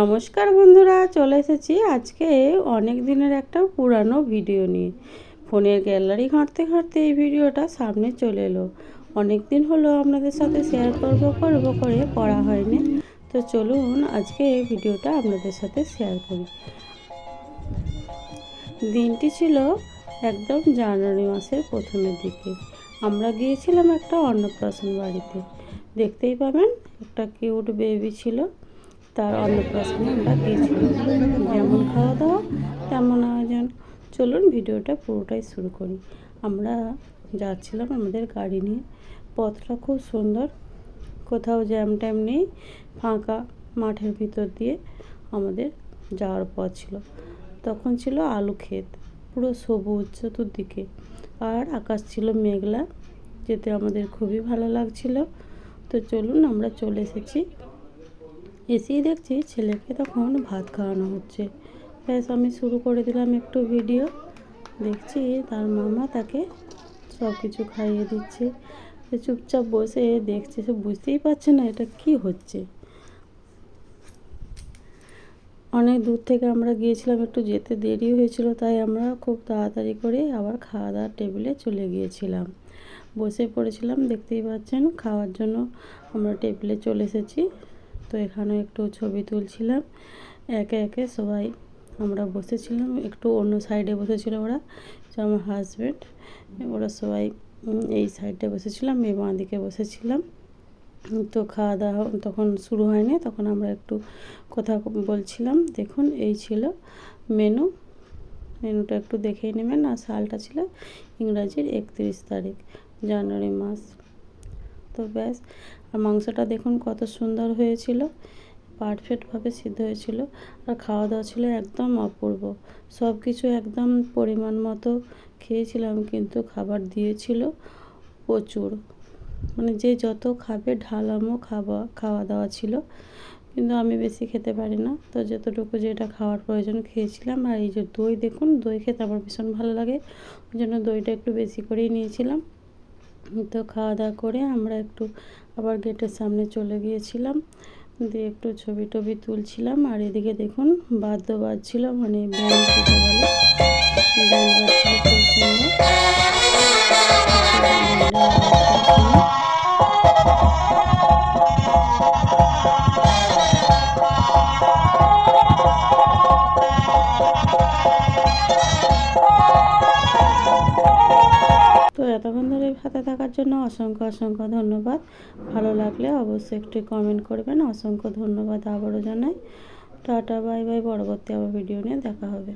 নমস্কার বন্ধুরা, চলে এসেছি আজকে অনেক দিনের একটা পুরানো ভিডিও নিয়ে। ফোনের গ্যালারি ঘাঁটতে ঘাঁটতে এই ভিডিওটা সামনে চলে এলো। অনেক দিন হলো আপনাদের সাথে শেয়ার করব করব, করে করা হয়নি। তো চলুন আজকে এই ভিডিওটা আপনাদের সাথে শেয়ার করি। দিনটি ছিল একদম জানুয়ারি মাসের প্রথমের দিকে। আমরা গিয়েছিলাম একটা অন্নপ্রাশন বাড়িতে। দেখতেই পাবেন, একটা কিউট বেবি ছিল। তার অন্নপ্রাশনে আমরা গিয়েছিলাম যেমন খাওয়া দাওয়া, তেমন আয়োজন। চলুন ভিডিওটা পুরোটাই শুরু করি। আমরা যাচ্ছিলাম আমাদের গাড়ি নিয়ে। পথটা খুব সুন্দর। কোথাও জ্যাম ট্যাম নেই। ফাঁকা মাঠের ভিতর দিয়ে আমাদের যাওয়ার পথ ছিল। তখন ছিল আলু ক্ষেত, পুরো সবুজ চতুর্দিকে। আর আকাশ ছিল মেঘলা, যেতে আমাদের খুবই ভালো লাগছিল। তো চলুন আমরা চলে এসেছি এসেই দেখছি ছেলেকে তখন ভাত খাওয়ানো হচ্ছে। ব্যাস, আমি শুরু করে দিলাম একটু ভিডিও। দেখছি তার মামা তাকে সব কিছু খাইয়ে দিচ্ছে। সে চুপচাপ বসে দেখছে, সে বুঝতেই পারছে না এটা কি হচ্ছে। অনেক দূর থেকে আমরা গিয়েছিলাম, একটু যেতে দেরি হয়েছিল, তাই আমরা খুব তাড়াতাড়ি করে আবার খাওয়া দাওয়ার টেবিলে চলে গিয়েছিলাম। বসে পড়েছিলাম, দেখতেই পাচ্ছেন, খাওয়ার জন্য আমরা টেবিলে চলে এসেছি। তো এখানে একটু ছবি তুলছিলাম। একে একে সবাই আমরা বসেছিলাম, একটু অন্য সাইডে বসেছিল ওরা আমার হাজব্যান্ড ওরা সবাই এই সাইডে বসেছিলাম এই বাঁ দিকে বসেছিলাম। তো খাওয়া দাওয়া তখন শুরু হয়নি, তখন আমরা একটু কথা বলছিলাম, দেখুন এই ছিল মেনু মেনুটা একটু দেখেই নেবেন, আর সালটা ছিল ইংরাজির একত্রিশ তারিখ, জানুয়ারি মাস। তো ব্যাস, আর মাংসটা দেখুন কত সুন্দর হয়েছিল পারফেক্টভাবে সিদ্ধ হয়েছিল, আর খাওয়া দাওয়া ছিল একদম অপূর্ব। সব কিছু একদম পরিমাণ মতো খেয়েছিলাম, কিন্তু খাবার দিয়েছিল প্রচুর। মানে যে যত খাবে ঢালামো খাওয়া খাওয়া দাওয়া ছিল, কিন্তু আমি বেশি খেতে পারি না। তো যতটুকু যেটা খাওয়ার প্রয়োজন খেয়েছিলাম, আর এই যে দই দেখুন, দই খেতে আমার ভীষণ ভালো লাগে। ওই জন্য দইটা একটু বেশি করেই নিয়েছিলাম। তো খাওয়া দাওয়া করে আমরা একটু আবার গেটের সামনে চলে গিয়েছিলাম। দিয়ে একটু ছবি টবি তুলছিলাম আর এদিকে দেখুন বাদ্য বাজছিল মানে ব্যান্ড বলে, ব্যান্ড তো এতক্ষণ ধরে সাথে থাকার জন্য অসংখ্য অসংখ্য ধন্যবাদ। ভালো লাগলে অবশ্যই একটু কমেন্ট করবেন। অসংখ্য ধন্যবাদ আবারও জানাই। Tata, bye bye. পরবর্তী আবার ভিডিও নিয়ে দেখা হবে।